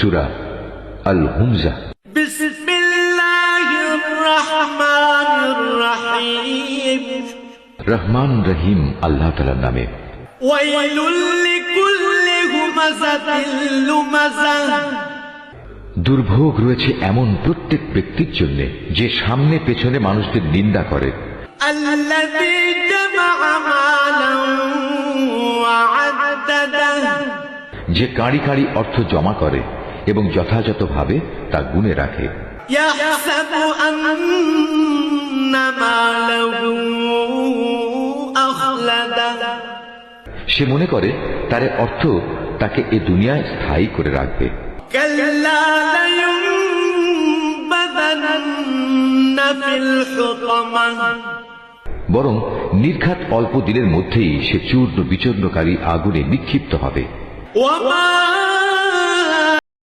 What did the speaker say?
সুরা আল হুমজা রহমান রহিম আল্লাহ তালার নামে। দুর্ভোগ রয়েছে এমন প্রত্যেক ব্যক্তির জন্য যে সামনে পেছনে মানুষদের নিন্দা করে। যে কাঁড়ি কাঁড়ি অর্থ জমা করে। এবং যথাযথভাবে তা গুনে রাখে। সে মনে করে তার অর্থ তাকে এ দুনিয়ায় স্থায়ী করে রাখবে। বরং নির্ঘাত অল্প দিনের মধ্যেই সে চূর্ণ বিচূর্ণকারী আগুনে নিক্ষিপ্ত হবে। ওয়া